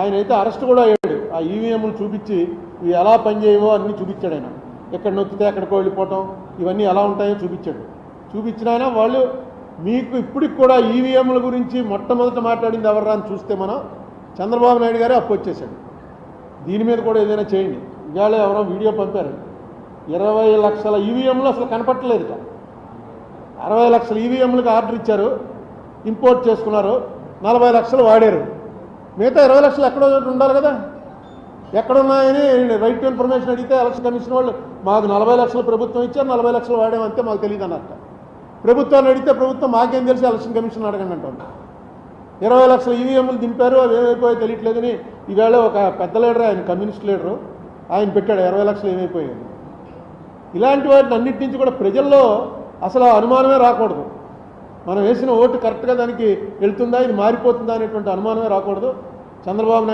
ఆయన అయితే అరెస్ట్ కూడా అయ్యాడు. ఆ ఈవీఎంలు చూపించి ఇవి ఎలా పనిచేయవో అన్నీ చూపించాడు ఆయన. ఎక్కడ నొక్కితే ఎక్కడికో వెళ్ళిపోవటం ఇవన్నీ ఎలా ఉంటాయో చూపించాడు. చూపించిన ఆయన వాళ్ళు మీకు ఇప్పటికి కూడా ఈవీఎంల గురించి మొట్టమొదట మాట్లాడింది ఎవర్రా అని చూస్తే మనం చంద్రబాబు నాయుడు గారే అప్పొచ్చేసాడు దీని మీద కూడా ఏదైనా చేయండి. ఇవాళ ఎవరో వీడియో పంపారు. ఇరవై లక్షల ఈవీఎంలు అసలు కనపట్టలేదు అరవై లక్షల ఈవీఎంలకు ఆర్డర్ ఇచ్చారు ఇంపోర్ట్ చేసుకున్నారు నలభై లక్షలు వాడారు. మిగతా ఇరవై లక్షలు ఎక్కడో చోటు ఉండాలి కదా. ఎక్కడున్నాయని రైట్ టు ఇన్ఫర్మేషన్ అడిగితే ఎలక్షన్ కమిషన్ వాళ్ళు మాకు నలభై లక్షలు ప్రభుత్వం ఇచ్చారు నలభై లక్షలు వాడామంతే మాకు తెలియదు అన్నట్ట. ప్రభుత్వాన్ని అడిగితే ప్రభుత్వం మాకేం తెలిసి ఎలక్షన్ కమిషన్ అడగండి అంటుంది ఇరవై లక్షల ఈవీఎంలు దింపారు అవి ఏమైపోయాయో తెలియట్లేదని ఈవేళ ఒక పెద్ద లీడర్ ఆయన కమ్యూనిస్ట్ లీడరు ఆయన పెట్టాడు ఇరవై లక్షలు ఏమైపోయాయి ఇలాంటి వాటిని అన్నిటి నుంచి కూడా ప్రజల్లో అసలు అనుమానమే రాకూడదు. మనం వేసిన ఓటు కరెక్ట్గా దానికి వెళ్తుందా ఇది మారిపోతుందా అనేటువంటి అనుమానమే రాకూడదు. చంద్రబాబు